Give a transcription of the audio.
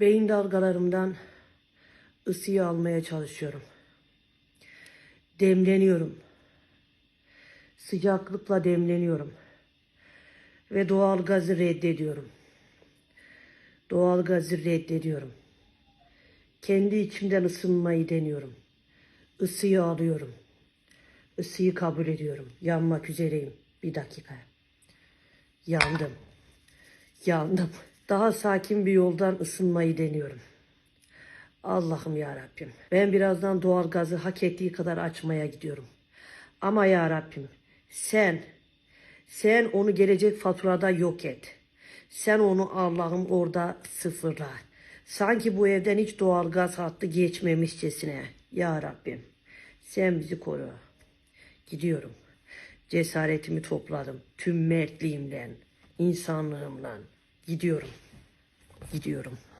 Beyin dalgalarımdan ısıyı almaya çalışıyorum. Demleniyorum. Sıcaklıkla demleniyorum. Ve doğal gazı reddediyorum. Doğal gazı reddediyorum. Kendi içimden ısınmayı deniyorum. Isıyı alıyorum. Isıyı kabul ediyorum. Yanmak üzereyim. Bir dakika. Yandım. Yandım. Daha sakin bir yoldan ısınmayı deniyorum. Allah'ım ya Rabbim. Ben birazdan doğal gazı hak ettiği kadar açmaya gidiyorum. Ama ya Rabbim sen sen onu gelecek faturada yok et. Sen onu Allah'ım orada sıfırla. Sanki bu evden hiç doğal gaz hattı geçmemişçesine. Ya Rabbim sen bizi koru. Gidiyorum. Cesaretimi topladım. Tüm mertliğimle, insanlığımla. Gidiyorum. Gidiyorum.